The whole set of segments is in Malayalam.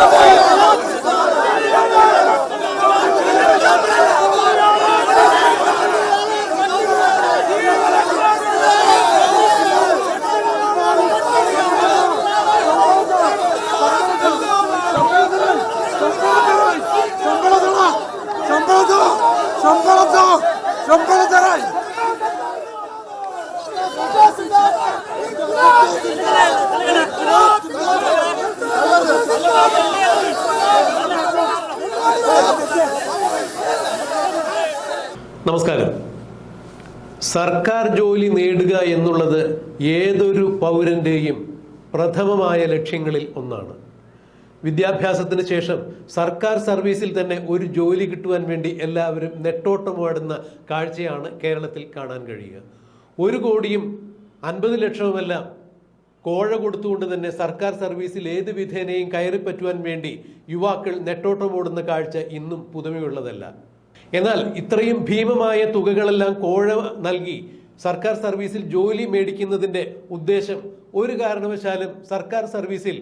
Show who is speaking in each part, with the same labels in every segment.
Speaker 1: হবে സർക്കാർ ജോലി നേടുക എന്നുള്ളത് ഏതൊരു പൗരന്റെയും പ്രഥമമായ ലക്ഷ്യങ്ങളിൽ ഒന്നാണ്. വിദ്യാഭ്യാസത്തിന് ശേഷം സർക്കാർ സർവീസിൽ തന്നെ ഒരു ജോലി കിട്ടുവാൻ വേണ്ടി എല്ലാവരും നെട്ടോട്ടമാടുന്ന കാഴ്ചയാണ് കേരളത്തിൽ കാണാൻ കഴിയുക. ഒരു കോടിയും അൻപത് ലക്ഷവുമെല്ലാം കോഴ കൊടുത്തുകൊണ്ട് തന്നെ സർക്കാർ സർവീസിൽ ഏത് വിധേനയും കയറിപ്പറ്റുവാൻ വേണ്ടി യുവാക്കൾ നെട്ടോട്ടമോടുന്ന കാഴ്ച ഇന്നും പുതുമയുള്ളതല്ല. എന്നാൽ ഇത്രയും ഭീമമായ തുകകളെല്ലാം കോഴ നൽകി സർക്കാർ സർവീസിൽ ജോലി മേടിക്കുന്നതിന്റെ ഉദ്ദേശം ഒരു കാരണവശാലും സർക്കാർ സർവീസിൽ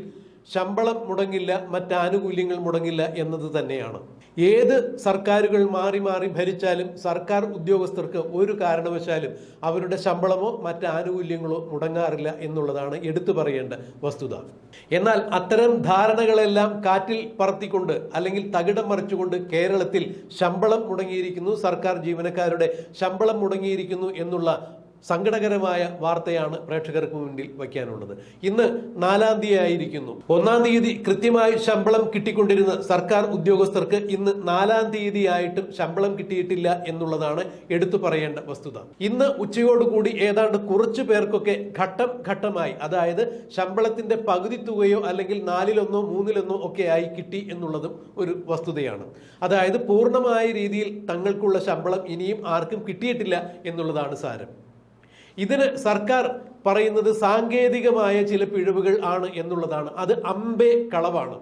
Speaker 1: ശമ്പളം മുടങ്ങില്ല മറ്റ് ആനുകൂല്യങ്ങൾ മുടങ്ങില്ല എന്നത് തന്നെയാണ്. ഏത് സർക്കാരുകൾ മാറി മാറി ഭരിച്ചാലും സർക്കാർ ഉദ്യോഗസ്ഥർക്ക് ഒരു കാരണവശാലും അവരുടെ ശമ്പളമോ മറ്റ് ആനുകൂല്യങ്ങളോ മുടങ്ങാറില്ല എന്നുള്ളതാണ് എടുത്തു പറയേണ്ട വസ്തുത. എന്നാൽ അത്തരം ധാരണകളെല്ലാം കാറ്റിൽ പറത്തിക്കൊണ്ട് അല്ലെങ്കിൽ തകിടം മറിച്ചുകൊണ്ട് കേരളത്തിൽ ശമ്പളം മുടങ്ങിയിരിക്കുന്നു സർക്കാർ ജീവനക്കാരുടെ ശമ്പളം മുടങ്ങിയിരിക്കുന്നു എന്നുള്ള സങ്കടകരമായ വാർത്തയാണ് പ്രേക്ഷകർക്ക് മുന്നിൽ വയ്ക്കാനുള്ളത്. ഇന്ന് നാലാം തീയതി ആയിരിക്കുന്നു ഒന്നാം തീയതി കൃത്യമായി ശമ്പളം കിട്ടിക്കൊണ്ടിരുന്ന സർക്കാർ ഉദ്യോഗസ്ഥർക്ക് ഇന്ന് നാലാം തീയതിയായിട്ടും ശമ്പളം കിട്ടിയിട്ടില്ല എന്നുള്ളതാണ് എടുത്തു പറയേണ്ട വസ്തുത. ഇന്ന് ഉച്ചയോടുകൂടി ഏതാണ്ട് കുറച്ചു പേർക്കൊക്കെ ഘട്ടം ഘട്ടമായി അതായത് ശമ്പളത്തിന്റെ പകുതി തുകയോ അല്ലെങ്കിൽ നാലിലൊന്നോ മൂന്നിലൊന്നോ ഒക്കെ ആയി കിട്ടി എന്നുള്ളതും ഒരു വസ്തുതയാണ്. അതായത് പൂർണമായ രീതിയിൽ തങ്ങൾക്കുള്ള ശമ്പളം ഇനിയും ആർക്കും കിട്ടിയിട്ടില്ല എന്നുള്ളതാണ് സാരം. ഇതിന് സർക്കാർ പറയുന്നത് സാങ്കേതികമായ ചില പിഴവുകൾ ആണ് എന്നുള്ളതാണ്. അത് അമ്പേ കളവാണ്.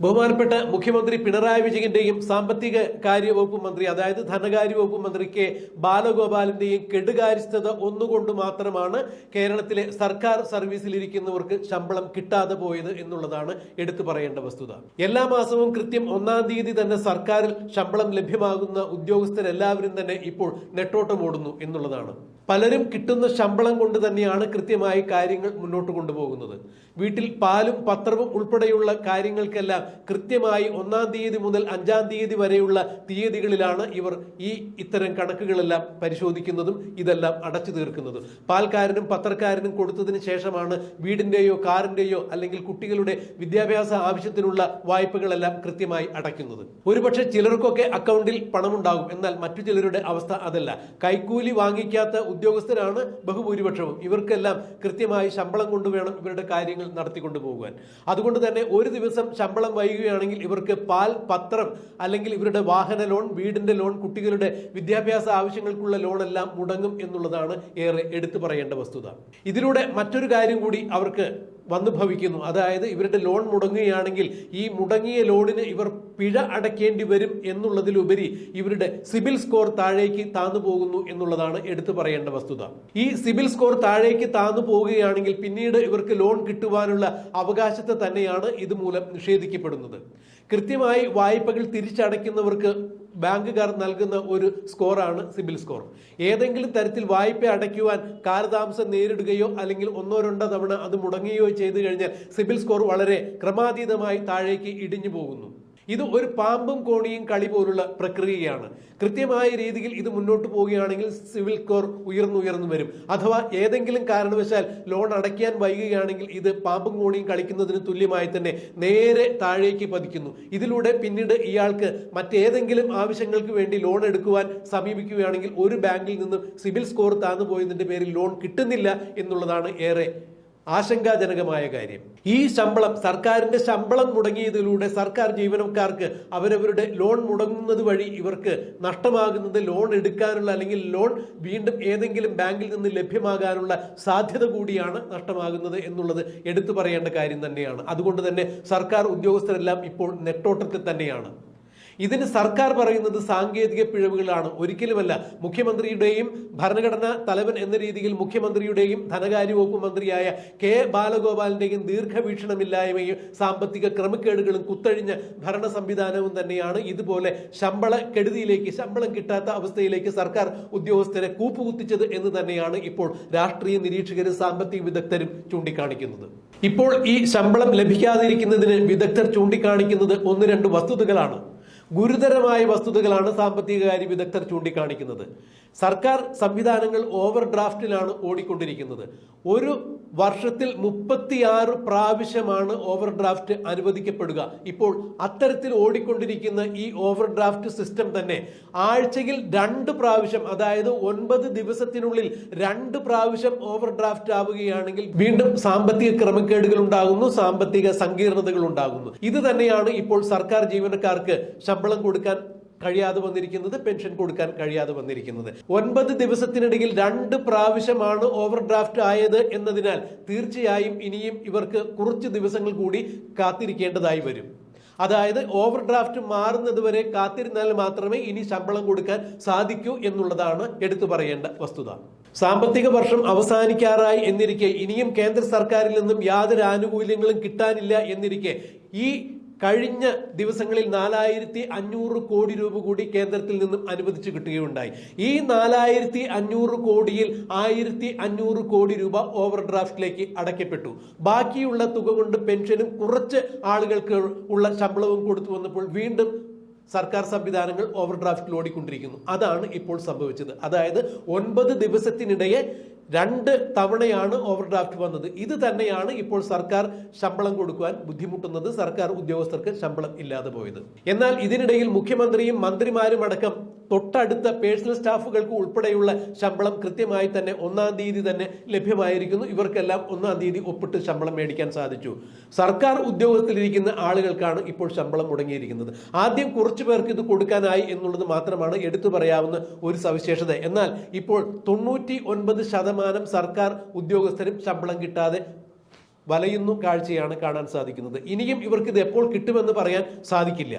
Speaker 1: ബഹുമാനപ്പെട്ട മുഖ്യമന്ത്രി പിണറായി വിജയന്റെയും സാമ്പത്തിക കാര്യ വകുപ്പ് മന്ത്രി അതായത് ധനകാര്യ വകുപ്പ് മന്ത്രി കെ ബാലഗോപാലിന്റെയും കെടുകാര്യസ്ഥത ഒന്നുകൊണ്ട് മാത്രമാണ് കേരളത്തിലെ സർക്കാർ സർവീസിലിരിക്കുന്നവർക്ക് ശമ്പളം കിട്ടാതെ പോയത് എന്നുള്ളതാണ് എടുത്തു പറയേണ്ട വസ്തുത. എല്ലാ മാസവും കൃത്യം ഒന്നാം തീയതി തന്നെ സർക്കാരിൽ ശമ്പളം ലഭ്യമാകുന്ന ഉദ്യോഗസ്ഥരെല്ലാവരും തന്നെ ഇപ്പോൾ നെട്ടോട്ടമോടുന്നു എന്നുള്ളതാണ്. പലരും കിട്ടുന്ന ശമ്പളം കൊണ്ട് തന്നെയാണ് കൃത്യമായി കാര്യങ്ങൾ മുന്നോട്ട് കൊണ്ടുപോകുന്നത്. വീട്ടിൽ പാലും പത്രവും ഉൾപ്പെടെയുള്ള കാര്യങ്ങൾക്കെല്ലാം കൃത്യമായി ഒന്നാം തീയതി മുതൽ അഞ്ചാം തീയതി വരെയുള്ള തീയതികളിലാണ് ഇവർ ഈ ഇത്തരം കണക്കുകളെല്ലാം പരിശോധിക്കുന്നതും ഇതെല്ലാം അടച്ചു തീർക്കുന്നതും. പാൽക്കാരനും പത്രക്കാരനും കൊടുത്തതിന് ശേഷമാണ് വീടിന്റെയോ കാറിന്റെയോ അല്ലെങ്കിൽ കുട്ടികളുടെ വിദ്യാഭ്യാസ ആവശ്യത്തിനുള്ള വായ്പകളെല്ലാം കൃത്യമായി അടയ്ക്കുന്നത്. ഒരുപക്ഷെ ചിലർക്കൊക്കെ അക്കൗണ്ടിൽ പണമുണ്ടാകും. എന്നാൽ മറ്റു ചിലരുടെ അവസ്ഥ അതല്ല. കൈക്കൂലി വാങ്ങിക്കാത്ത ഉദ്യോഗസ്ഥരാണ് ബഹുഭൂരിപക്ഷവും. ഇവർക്കെല്ലാം കൃത്യമായി ശമ്പളം കൊണ്ടുവേണം ഇവരുടെ കാര്യങ്ങൾ നടത്തിക്കൊണ്ടു പോകുവാൻ. അതുകൊണ്ട് തന്നെ ഒരു ദിവസം ശമ്പളം വൈകുകയാണെങ്കിൽ ഇവർക്ക് പാൽ പത്രം അല്ലെങ്കിൽ ഇവരുടെ വാഹന ലോൺ വീടിന്റെ ലോൺ കുട്ടികളുടെ വിദ്യാഭ്യാസ ആവശ്യങ്ങൾക്കുള്ള ലോണെല്ലാം മുടങ്ങും എന്നുള്ളതാണ് ഏറെ എടുത്തു പറയേണ്ട വസ്തുത. ഇതിലൂടെ മറ്റൊരു കാര്യം കൂടി അവർക്ക് വന്നു ഭവിക്കുന്നു അതായത് ഇവരുടെ ലോൺ മുടങ്ങുകയാണെങ്കിൽ ഈ മുടങ്ങിയ ലോണിന് ഇവർ പിഴ അടയ്ക്കേണ്ടി വരും എന്നുള്ളതിലുപരി ഇവരുടെ സിബിൽ സ്കോർ താഴേക്ക് താന്നു പോകുന്നു എന്നുള്ളതാണ് എടുത്തു പറയേണ്ട വസ്തുത. ഈ സിബിൽ സ്കോർ താഴേക്ക് താന്നു പോവുകയാണെങ്കിൽ പിന്നീട് ഇവർക്ക് ലോൺ കിട്ടുവാനുള്ള അവകാശത്തെ തന്നെയാണ് ഇതുമൂലം നിഷേധിക്കപ്പെടുന്നത്. കൃത്യമായി വായ്പകൾ തിരിച്ചടയ്ക്കുന്നവർക്ക് ബാങ്കുകാർ നൽകുന്ന ഒരു സ്കോറാണ് സിബിൽ സ്കോർ. ഏതെങ്കിലും തരത്തിൽ വായ്പ അടയ്ക്കുവാൻ കാലതാമസം നേരിടുകയോ അല്ലെങ്കിൽ ഒന്നോ രണ്ടോ തവണ അത് മുടങ്ങുകയോ ചെയ്തു കഴിഞ്ഞാൽ സിബിൽ സ്കോർ വളരെ ക്രമാതീതമായി താഴേക്ക് ഇടിഞ്ഞു പോകുന്നു. ഇത് ഒരു പാമ്പും കോണിയും കളി പോലുള്ള പ്രക്രിയയാണ്. കൃത്യമായ രീതിയിൽ ഇത് മുന്നോട്ട് പോവുകയാണെങ്കിൽ സിവിൽ സ്കോർ ഉയർന്നുയർന്നു വരും. അഥവാ ഏതെങ്കിലും കാരണവശാൽ ലോൺ അടയ്ക്കാൻ വൈകുകയാണെങ്കിൽ ഇത് പാമ്പും കോണിയും കളിക്കുന്നതിന് തുല്യമായി തന്നെ നേരെ താഴേക്ക് പതിക്കുന്നു. ഇതിലൂടെ പിന്നീട് ഇയാൾക്ക് മറ്റേതെങ്കിലും ആവശ്യങ്ങൾക്ക് വേണ്ടി ലോൺ എടുക്കുവാൻ സമീപിക്കുകയാണെങ്കിൽ ഒരു ബാങ്കിൽ നിന്നും സിവിൽ സ്കോർ താന്നു പോയതിന്റെ പേരിൽ ലോൺ കിട്ടുന്നില്ല എന്നുള്ളതാണ് ഏറെ ആശങ്കാജനകമായ കാര്യം. ഈ ശമ്പളം സർക്കാരിന്റെ ശമ്പളം മുടങ്ങിയതിലൂടെ സർക്കാർ ജീവനക്കാർക്ക് അവരവരുടെ ലോൺ മുടങ്ങുന്നത് വഴി ഇവർക്ക് നഷ്ടമാകുന്നത് ലോൺ എടുക്കാനുള്ള അല്ലെങ്കിൽ ലോൺ വീണ്ടും ഏതെങ്കിലും ബാങ്കിൽ നിന്ന് ലഭ്യമാകാനുള്ള സാധ്യത കൂടിയാണ് നഷ്ടമാകുന്നത് എന്നുള്ളത് എടുത്തു പറയേണ്ട കാര്യം തന്നെയാണ്. അതുകൊണ്ട് തന്നെ സർക്കാർ ഉദ്യോഗസ്ഥരെല്ലാം ഇപ്പോൾ നെട്ടോട്ടത്തിൽ തന്നെയാണ്. ഇതിന് സർക്കാർ പറയുന്നത് സാങ്കേതിക പിഴവുകളാണ്. ഒരിക്കലുമല്ല. മുഖ്യമന്ത്രിയുടെയും ഭരണഘടനാ തലവൻ എന്ന രീതിയിൽ മുഖ്യമന്ത്രിയുടെയും ധനകാര്യ വകുപ്പ് മന്ത്രിയായ കെ ബാലഗോപാലിന്റെയും ദീർഘവീക്ഷണമില്ലായ്മയും സാമ്പത്തിക ക്രമക്കേടുകളും കുത്തഴിഞ്ഞ ഭരണ സംവിധാനവും തന്നെയാണ്. ഇതുപോലെ ശമ്പള കെടുതിയിലേക്ക് ശമ്പളം കിട്ടാത്ത അവസ്ഥയിലേക്ക് സർക്കാർ ഉദ്യോഗസ്ഥരെ കൂപ്പുകുത്തിച്ചത് എന്ന് തന്നെയാണ് ഇപ്പോൾ രാഷ്ട്രീയ നിരീക്ഷകരും സാമ്പത്തിക വിദഗ്ധരും ചൂണ്ടിക്കാണിക്കുന്നത്. ഇപ്പോൾ ഈ ശമ്പളം ലഭിക്കാതിരിക്കുന്നതിന് വിദഗ്ധർ ചൂണ്ടിക്കാണിക്കുന്നത് ഒന്ന് രണ്ട് വസ്തുതകളാണ്. ഗുരുതരമായ വസ്തുതകളാണ് സാമ്പത്തിക കാര്യ വിദഗ്ധർ ചൂണ്ടിക്കാണിക്കുന്നത്. സർക്കാർ സംവിധാനങ്ങൾ ഓവർ ഡ്രാഫ്റ്റിലാണ് ഓടിക്കൊണ്ടിരിക്കുന്നത്. ഒരു വർഷത്തിൽ മുപ്പത്തിയാറ് പ്രാവശ്യമാണ് ഓവർ ഡ്രാഫ്റ്റ് അനുവദിക്കപ്പെടുക. ഇപ്പോൾ അത്തരത്തിൽ ഓടിക്കൊണ്ടിരിക്കുന്ന ഈ ഓവർ ഡ്രാഫ്റ്റ് സിസ്റ്റം തന്നെ ആഴ്ചയിൽ രണ്ട് പ്രാവശ്യം അതായത് ഒൻപത് ദിവസത്തിനുള്ളിൽ രണ്ട് പ്രാവശ്യം ഓവർ ഡ്രാഫ്റ്റ് ആവുകയാണെങ്കിൽ വീണ്ടും സാമ്പത്തിക ക്രമക്കേടുകൾ ഉണ്ടാകുന്നു സാമ്പത്തിക സങ്കീർണതകൾ ഉണ്ടാകുന്നു. ഇത് തന്നെയാണ് ഇപ്പോൾ സർക്കാർ ജീവനക്കാർക്ക് ശമ്പളം കൊടുക്കാൻ കഴിയാതെ വന്നിരിക്കുന്നത് പെൻഷൻ കൊടുക്കാൻ കഴിയാതെ വന്നിരിക്കുന്നത്. ഒൻപത് ദിവസത്തിനിടയിൽ രണ്ട് പ്രാവശ്യമാണ് ഓവർ ഡ്രാഫ്റ്റ് ആയത് എന്നതിനാൽ തീർച്ചയായും ഇനിയും ഇവർക്ക് കുറച്ച് ദിവസങ്ങൾ കൂടി കാത്തിരിക്കേണ്ടതായി വരും. അതായത് ഓവർ ഡ്രാഫ്റ്റ് മാറുന്നത് വരെ കാത്തിരുന്നാൽ മാത്രമേ ഇനി ശമ്പളം കൊടുക്കാൻ സാധിക്കൂ എന്നുള്ളതാണ് എടുത്തു പറയേണ്ട വസ്തുത. സാമ്പത്തിക വർഷം അവസാനിക്കാറായി എന്നിരിക്കെ ഇനിയും കേന്ദ്ര സർക്കാരിൽ നിന്നും യാതൊരു ആനുകൂല്യങ്ങളും കിട്ടാനില്ല എന്നിരിക്കെ ഈ കഴിഞ്ഞ ദിവസങ്ങളിൽ നാലായിരത്തി അഞ്ഞൂറ് കോടി രൂപ കൂടി കേന്ദ്രത്തിൽ നിന്നും അനുവദിച്ചു കിട്ടുകയുണ്ടായി. ഈ നാലായിരത്തി അഞ്ഞൂറ് കോടിയിൽ ആയിരത്തി അഞ്ഞൂറ് കോടി രൂപ ഓവർ ഡ്രാഫ്റ്റിലേക്ക് അടയ്ക്കപ്പെട്ടു. ബാക്കിയുള്ള തുക കൊണ്ട് പെൻഷനും കുറച്ച് ആളുകൾക്ക് ഉള്ള ശമ്പളവും കൊടുത്തു വന്നപ്പോൾ വീണ്ടും സർക്കാർ സംവിധാനങ്ങൾ ഓവർ ഡ്രാഫ്റ്റിൽ ഓടിക്കൊണ്ടിരിക്കുന്നു അതാണ് ഇപ്പോൾ സംഭവിച്ചത്. അതായത് ഒൻപത് ദിവസത്തിനിടയെ രണ്ട് തവണയാണ് ഓവർ ഡ്രാഫ്റ്റ് വന്നത്. ഇത് തന്നെയാണ് ഇപ്പോൾ സർക്കാർ ശമ്പളം കൊടുക്കുവാൻ ബുദ്ധിമുട്ടുന്നത്. സർക്കാർ ഉദ്യോഗസ്ഥർക്ക് ശമ്പളം ഇല്ലാതെ പോയത്. എന്നാൽ ഇതിനിടയിൽ മുഖ്യമന്ത്രിയും മന്ത്രിമാരും അടക്കം തൊട്ടടുത്ത പേഴ്സണൽ സ്റ്റാഫുകൾക്ക് ഉൾപ്പെടെയുള്ള ശമ്പളം കൃത്യമായി തന്നെ ഒന്നാം തീയതി തന്നെ ലഭ്യമായിരിക്കുന്നു. ഇവർക്കെല്ലാം ഒന്നാം തീയതി ഒപ്പിട്ട് ശമ്പളം മേടിക്കാൻ സാധിച്ചു. സർക്കാർ ഉദ്യോഗത്തിലിരിക്കുന്ന ആളുകൾക്കാണ് ഇപ്പോൾ ശമ്പളം മുടങ്ങിയിരിക്കുന്നത്. ആദ്യം കുറച്ചു പേർക്ക് ഇത് കൊടുക്കാനായി എന്നുള്ളത് മാത്രമാണ് എടുത്തു പറയാവുന്ന ഒരു സവിശേഷത. എന്നാൽ ഇപ്പോൾ തൊണ്ണൂറ്റി ശതമാനം സർക്കാർ ഉദ്യോഗസ്ഥരും ശമ്പളം കിട്ടാതെ വലയുന്നു കാഴ്ചയാണ് കാണാൻ സാധിക്കുന്നത്. ഇനിയും ഇവർക്ക് ഇത് എപ്പോൾ കിട്ടുമെന്ന് പറയാൻ സാധിക്കില്ല.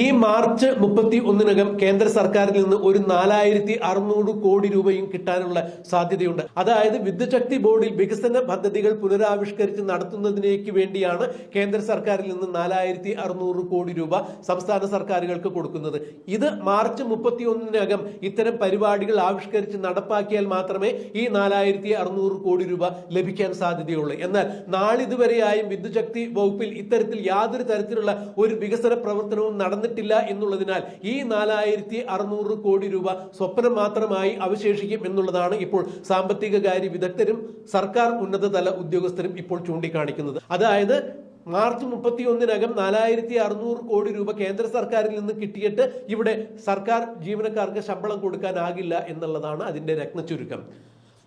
Speaker 1: ഈ മാർച്ച് മുപ്പത്തി ഒന്നിനകം കേന്ദ്ര സർക്കാരിൽ നിന്ന് ഒരു നാലായിരത്തി അറുന്നൂറ് കോടി രൂപയും കിട്ടാനുള്ള സാധ്യതയുണ്ട്. അതായത് വിദ്യുച്ഛക്തി ബോർഡിൽ വികസന പദ്ധതികൾ പുനരാവിഷ്കരിച്ച് നടത്തുന്നതിനേക്ക് വേണ്ടിയാണ് കേന്ദ്ര സർക്കാരിൽ നിന്ന് നാലായിരത്തി അറുന്നൂറ് കോടി രൂപ സംസ്ഥാന സർക്കാരുകൾക്ക് കൊടുക്കുന്നത്. ഇത് മാർച്ച് മുപ്പത്തി ഒന്നിനകം ഇത്തരം പരിപാടികൾ ആവിഷ്കരിച്ച് നടപ്പാക്കിയാൽ മാത്രമേ ഈ നാലായിരത്തി അറുന്നൂറ് കോടി രൂപ ലഭിക്കാൻ സാധ്യതയുള്ളൂ. എന്നാൽ നാളിതുവരെയായും വിദ്യുശക്തി വകുപ്പിൽ ഇത്തരത്തിൽ യാതൊരു തരത്തിലുള്ള ഒരു വികസന പ്രവർത്തനവും നടന്നിട്ടില്ല എന്നുള്ളതിനാൽ ഈ നാലായിരത്തി അറുന്നൂറ് കോടി രൂപ സ്വപ്നം മാത്രമായി അവശേഷിക്കും എന്നുള്ളതാണ് ഇപ്പോൾ സാമ്പത്തിക കാര്യ വിദഗ്ധരും സർക്കാർ ഉന്നതതല ഉദ്യോഗസ്ഥരും ഇപ്പോൾ ചൂണ്ടിക്കാണിക്കുന്നത്. അതായത് മാർച്ച് മുപ്പത്തി ഒന്നിനകം നാലായിരത്തി അറുന്നൂറ് കോടി രൂപ കേന്ദ്ര സർക്കാരിൽ നിന്ന് കിട്ടിയിട്ട് ഇവിടെ സർക്കാർ ജീവനക്കാർക്ക് ശമ്പളം കൊടുക്കാനാകില്ല എന്നുള്ളതാണ് അതിന്റെ രത്നച്ചുരുക്കം.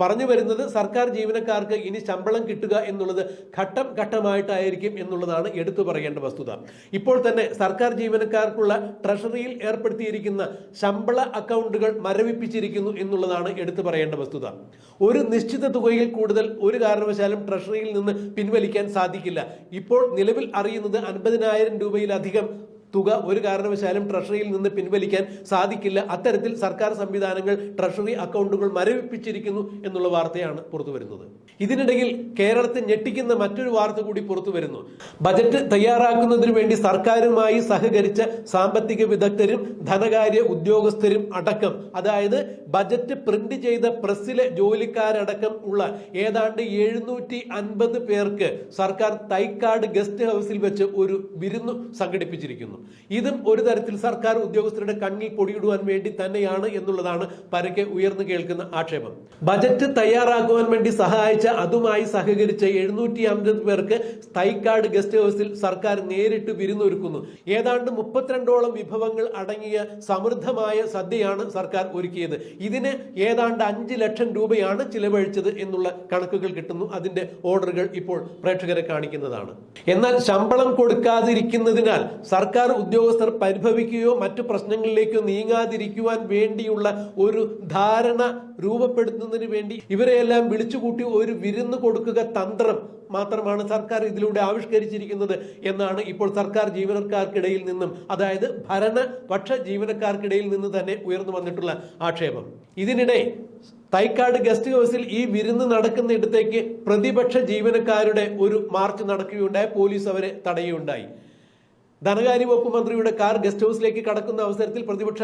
Speaker 1: പറഞ്ഞു വരുന്നത് സർക്കാർ ജീവനക്കാർക്ക് ഇനി ശമ്പളം കിട്ടുക എന്നുള്ളത് ഘട്ടം ഘട്ടമായിട്ടായിരിക്കും എന്നുള്ളതാണ് എടുത്തു പറയേണ്ട വസ്തുത. ഇപ്പോൾ തന്നെ സർക്കാർ ജീവനക്കാർക്കുള്ള ട്രഷറിയിൽ ഏർപ്പെടുത്തിയിരിക്കുന്ന ശമ്പള അക്കൗണ്ടുകൾ മരവിപ്പിച്ചിരിക്കുന്നു എന്നുള്ളതാണ് എടുത്തു പറയേണ്ട വസ്തുത. ഒരു നിശ്ചിത തുകയിൽ കൂടുതൽ ഒരു കാരണവശാലും ട്രഷറിയിൽ നിന്ന് പിൻവലിക്കാൻ സാധിക്കില്ല. ഇപ്പോൾ നിലവിൽ അറിയുന്നത് അൻപതിനായിരം രൂപയിലധികം തുക ഒരു കാരണവശാലും ട്രഷറിയിൽ നിന്ന് പിൻവലിക്കാൻ സാധിക്കില്ല. അത്തരത്തിൽ സർക്കാർ സംവിധാനങ്ങൾ ട്രഷറി അക്കൗണ്ടുകൾ മരവിപ്പിച്ചിരിക്കുന്നു എന്നുള്ള വാർത്തയാണ് പുറത്തു വരുന്നത്. ഇതിനിടയിൽ കേരളത്തെ ഞെട്ടിക്കുന്ന മറ്റൊരു വാർത്ത കൂടി പുറത്തു വരുന്നു. ബജറ്റ് തയ്യാറാക്കുന്നതിന് വേണ്ടി സർക്കാരുമായി സഹകരിച്ച സാമ്പത്തിക വിദഗ്ധരും ധനകാര്യ ഉദ്യോഗസ്ഥരും അടക്കം അതായത് ബജറ്റ് പ്രിന്റ് ചെയ്ത പ്രസ്സിലെ ജോലിക്കാരടക്കം ഉള്ള ഏതാണ്ട് എഴുന്നൂറ്റി അൻപത് പേർക്ക് സർക്കാർ തൈക്കാട് ഗസ്റ്റ് ഹൗസിൽ വെച്ച് ഒരു വിരുന്നു സംഘടിപ്പിച്ചിരിക്കുന്നു. ഇതും ഒരു തരത്തിൽ സർക്കാർ ഉദ്യോഗസ്ഥരുടെ കണ്ണിൽ പൊടിയിടുവാൻ വേണ്ടി തന്നെയാണ് എന്നുള്ളതാണ് പരക്കെ ഉയർന്നു കേൾക്കുന്ന ആക്ഷേപം. ബജറ്റ് തയ്യാറാക്കുവാൻ വേണ്ടി സഹായിച്ച അതുമായി സഹകരിച്ച എഴുന്നൂറ്റി അമ്പത് പേർക്ക് തൈക്കാട് ഗസ്റ്റ് ഹൗസിൽ സർക്കാർ നേരിട്ട് വിരുന്നൊരുക്കുന്നു. ഏതാണ്ട് മുപ്പത്തിരണ്ടോളം വിഭവങ്ങൾ അടങ്ങിയ സമൃദ്ധമായ സദ്യയാണ് സർക്കാർ ഒരുക്കിയത്. ഇതിന് ഏതാണ്ട് അഞ്ച് ലക്ഷം രൂപയാണ് ചിലവഴിച്ചത് എന്നുള്ള കണക്കുകൾ കിട്ടുന്നു. അതിന്റെ ഓർഡറുകൾ ഇപ്പോൾ പ്രേക്ഷകരെ കാണിക്കുന്നതാണ്. എന്നാൽ ശമ്പളം കൊടുക്കാതിരിക്കുന്നതിനാൽ സർക്കാർ സർക്കാർ ഉദ്യോഗസ്ഥർ പരിഭവിക്കുകയോ മറ്റു പ്രശ്നങ്ങളിലേക്കോ നീങ്ങാതിരിക്കുവാൻ വേണ്ടിയുള്ള ഒരു ധാരണ രൂപപ്പെടുത്തുന്നതിന് വേണ്ടി ഇവരെയെല്ലാം വിളിച്ചുകൂട്ടി ഒരു വിരുന്ന് കൊടുക്കുക തന്ത്രം മാത്രമാണ് സർക്കാർ ഇതിലൂടെ ആവിഷ്കരിച്ചിരിക്കുന്നത് എന്നാണ് ഇപ്പോൾ സർക്കാർ ജീവനക്കാർക്കിടയിൽ നിന്നും അതായത് ഭരണപക്ഷ ജീവനക്കാർക്കിടയിൽ നിന്ന് തന്നെ ഉയർന്നു വന്നിട്ടുള്ള ആക്ഷേപം. ഇതിനിടെ തൈക്കാട് ഗസ്റ്റ് ഹൗസിൽ ഈ വിരുന്ന് നടക്കുന്നിടത്തേക്ക് പ്രതിപക്ഷ ജീവനക്കാരുടെ ഒരു മാർച്ച് നടക്കുകയുണ്ടായി പോലീസ് അവരെ തടയുകയുണ്ടായി. ധനകാര്യ വകുപ്പ് മന്ത്രിയുടെ കാർ ഗസ്റ്റ് ഹൗസിലേക്ക് കടക്കുന്ന അവസരത്തിൽ പ്രതിപക്ഷ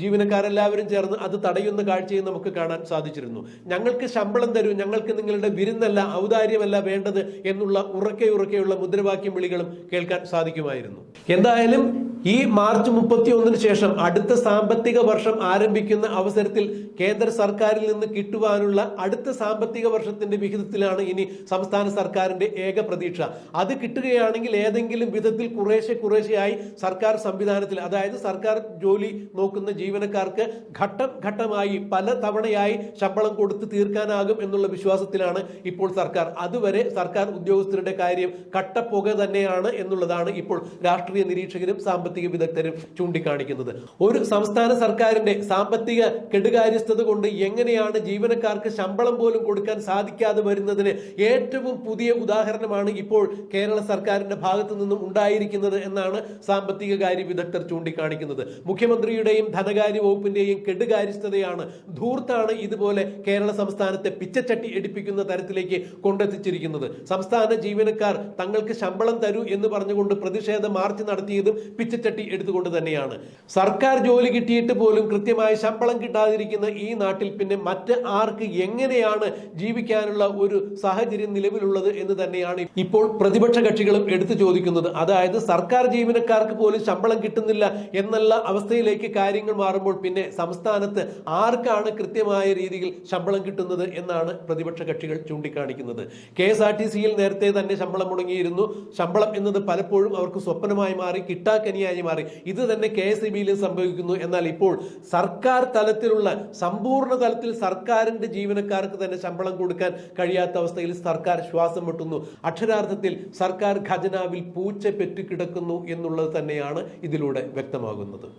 Speaker 1: ജീവനക്കാരെല്ലാവരും ചേർന്ന് അത് തടയുന്ന കാഴ്ചയും നമുക്ക് കാണാൻ സാധിച്ചിരുന്നു. ഞങ്ങൾക്ക് ശമ്പളം തരൂ ഞങ്ങൾക്ക് നിങ്ങളുടെ വിരുന്നല്ല ഔദാര്യമല്ല വേണ്ടത് എന്നുള്ള ഉറക്കെ ഉറക്കെയുള്ള മുദ്രാവാക്യം വിളികളും കേൾക്കാൻ സാധിക്കുമായിരുന്നു. എന്തായാലും ഈ മാർച്ച് മുപ്പത്തി ഒന്നിന് ശേഷം അടുത്ത സാമ്പത്തിക വർഷം ആരംഭിക്കുന്ന അവസരത്തിൽ കേന്ദ്ര സർക്കാരിൽ നിന്ന് കിട്ടുവാനുള്ള അടുത്ത സാമ്പത്തിക വർഷത്തിന്റെ വിഹിതത്തിലാണ് ഇനി സംസ്ഥാന സർക്കാരിന്റെ ഏക പ്രതീക്ഷ. അത് കിട്ടുകയാണെങ്കിൽ ഏതെങ്കിലും വിധത്തിൽ കുറേശ്ശെ കുറേശ്ശെയായി സർക്കാർ സംവിധാനത്തിൽ അതായത് സർക്കാർ ജോലി നോക്കുന്ന ജീവനക്കാർക്ക് ഘട്ടം ഘട്ടമായി പല തവണയായി ശമ്പളം കൊടുത്ത് തീർക്കാനാകും എന്നുള്ള വിശ്വാസത്തിലാണ് ഇപ്പോൾ സർക്കാർ. അതുവരെ സർക്കാർ ഉദ്യോഗസ്ഥരുടെ കാര്യം കട്ടപ്പുക തന്നെയാണ് എന്നുള്ളതാണ് ഇപ്പോൾ രാഷ്ട്രീയ നിരീക്ഷകരും സാമ്പത്തിക വിദഗ്ധരും ചൂണ്ടിക്കാണിക്കുന്നത്. ഒരു സംസ്ഥാന സർക്കാരിന്റെ സാമ്പത്തിക കെടുകാര്യസ്ഥത കൊണ്ട് എങ്ങനെയാണ് ജീവനക്കാർക്ക് ശമ്പളം പോലും കൊടുക്കാൻ സാധിക്കാതെ വരുന്നതിന് ഏറ്റവും പുതിയ ഉദാഹരണമാണ് ഇപ്പോൾ കേരള സർക്കാരിന്റെ ഭാഗത്തു നിന്നും ഉണ്ടായിരിക്കുന്നത് എന്നാണ് സാമ്പത്തിക കാര്യ വിദഗ്ധർ ചൂണ്ടിക്കാണിക്കുന്നത്. മുഖ്യമന്ത്രിയുടെയും ധനകാര്യ വകുപ്പിന്റെയും കെടുകാര്യസ്ഥതയാണ് ധൂർത്താണ് ഇതുപോലെ കേരള സംസ്ഥാനത്തെ പിച്ചച്ചട്ടി എടുപ്പിക്കുന്ന തരത്തിലേക്ക് കൊണ്ടെത്തിച്ചിരിക്കുന്നത്. സംസ്ഥാന ജീവനക്കാർ തങ്ങൾക്ക് ശമ്പളം തരൂ എന്ന് പറഞ്ഞുകൊണ്ട് പ്രതിഷേധ മാർച്ച് നടത്തിയതും പിച്ചച്ചട്ടി എടുത്തുകൊണ്ട് തന്നെയാണ്. സർക്കാർ ജോലി കിട്ടിയിട്ട് പോലും കൃത്യമായ ശമ്പളം കിട്ടാതിരിക്കുന്ന ഈ നാട്ടിൽ പിന്നെ മറ്റ് ആർക്ക് എങ്ങനെയാണ് ജീവിക്കാനുള്ള ഒരു സാഹചര്യം നിലവിലുള്ളത് എന്ന് തന്നെയാണ് ഇപ്പോൾ പ്രതിപക്ഷ കക്ഷികളും എടുത്തു ചോദിക്കുന്നത്. അതായത് സർക്കാർ ജീവനക്കാർക്ക് പോലും ശമ്പളം കിട്ടുന്നില്ല എന്നുള്ള അവസ്ഥയിലേക്ക് കാര്യങ്ങൾ മാറുമ്പോൾ പിന്നെ സംസ്ഥാനത്ത് ആർക്കാണ് കൃത്യമായ രീതിയിൽ ശമ്പളം കിട്ടുന്നത് എന്നാണ് പ്രതിപക്ഷ കക്ഷികൾ ചൂണ്ടിക്കാണിക്കുന്നത്. കെ എസ് ആർ ടി സിയിൽ നേരത്തെ തന്നെ ശമ്പളം മുടങ്ങിയിരുന്നു. ശമ്പളം എന്നത് പലപ്പോഴും അവർക്ക് സ്വപ്നമായി മാറി കിട്ടാക്കനിയായി മാറി. ഇത് തന്നെ കെ എസ് ബിയിലും സംഭവിക്കുന്നു. എന്നാൽ ഇപ്പോൾ സർക്കാർ തലത്തിലുള്ള സമ്പൂർണ തലത്തിൽ സർക്കാരിന്റെ ജീവനക്കാർക്ക് തന്നെ ശമ്പളം കൊടുക്കാൻ കഴിയാത്ത അവസ്ഥയിൽ സർക്കാർ ശ്വാസം മുട്ടുന്നു. അക്ഷരാർത്ഥത്തിൽ സർക്കാർ ഖജനാവിൽ പൂച്ച പെറ്റുകിടക്കുന്നു എന്നുള്ളത് തന്നെയാണ് ഇതിലൂടെ വ്യക്തമാകുന്നത്.